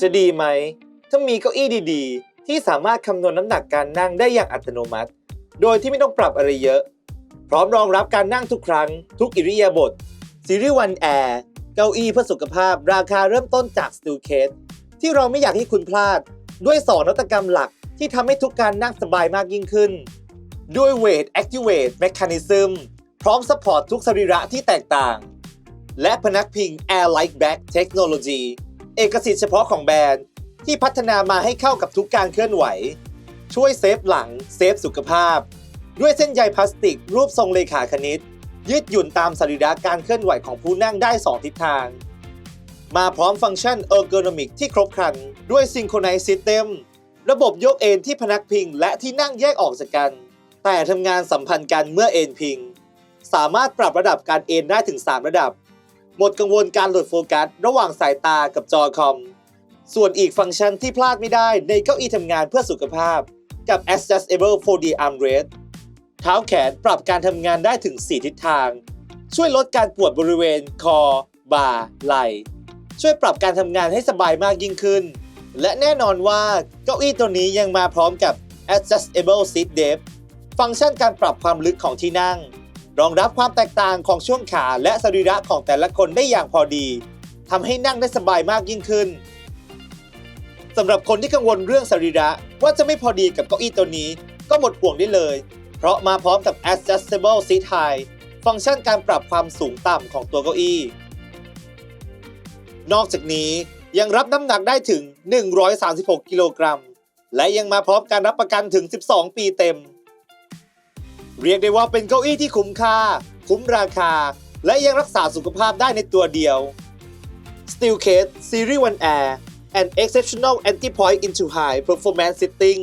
จะดีไหมถ้ามีเก้าอี้ดีๆ ที่สามารถคำนวณน้ำหนักการนั่งได้อย่างอัตโนมัติ โดยที่ไม่ต้องปรับอะไรเยอะ พร้อมรองรับการนั่งทุกครั้ง ทุกอิริยาบถซีรีส์วันแอร์เก้าอี้เพื่อสุขภาพ ราคาเริ่มต้นจาก s t ิ l c a s e ที่เราไม่อยากให้คุณพลาด ด้วยสอนวัตกรรมหลักที่ทำให้ทุกการนั่งสบายมากยิ่งขึ้น ด้วย Weight Activate Mechanism พร้อมซัพพอร์ตทุกสรีระที่แตกต่าง และพนักพิง Air Light Back Technology เอกสิทธิ์เฉพาะของแบรนด์ที่พัฒนามาให้เข้ากับทุกการเคลื่อนไหว ช่วยเซฟหลัง เซฟสุขภาพ ด้วยเส้นใยพลาสติก รูปทรงเลขาคณิต ยืดหยุ่นตามสรีระการเคลื่อนไหวของผู้นั่งได้ 2 ทิศทาง มาพร้อมฟังก์ชัน Ergonomic ที่ครบครัน ด้วย Synchronize System ระบบยกเอนที่พนักพิงและที่นั่งแยกออกจากกัน แต่ทำงานสัมพันธ์กันเมื่อเอนพิง สามารถปรับระดับการเอนได้ถึง 3 ระดับ หมดกังวลการหลุดโฟกัสระหว่างสายตากับจอคอม ส่วนอีกฟังก์ชันที่พลาดไม่ได้ในเก้าอี้ทำงานเพื่อสุขภาพ กับ Adjustable 4D Armrest เท้าแขนปรับการทำงานได้ถึง 4 ทิศทาง ช่วยลดการปวดบริเวณคอ บ่า ไหล่ ช่วยปรับการทำงานให้สบายมากยิ่งขึ้น และแน่นอนว่าเก้าอี้ตัวนี้ยังมาพร้อมกับ Adjustable Seat Depth ฟังก์ชันการปรับความลึกของที่นั่ง รองรับความแตกต่างของช่วงขาและสรีระของแต่ละคนได้อย่างพอดีทำให้นั่งได้สบายมากยิ่งขึ้นสำหรับคนที่กังวลเรื่องสรีระว่าจะไม่พอดีกับเก้าอี้ตัวนี้ ก็หมดห่วงได้เลย เพราะมาพร้อมกับ Adjustable Seat Height ฟังก์ชันการปรับความสูงต่ำของตัวเก้าอี้ นอกจากนี้ยังรับน้ำหนักได้ถึง 136 กิโลกรัม และยังมาพร้อมการรับประกันถึง 12 ปีเต็ม เรียกได้ว่าเป็นเก้าอี้ที่คุ้มค่า คุ้มราคา และยังรักษาสุขภาพได้ในตัวเดียว Steelcase Series 1 Air an exceptional anti-point into high performance sitting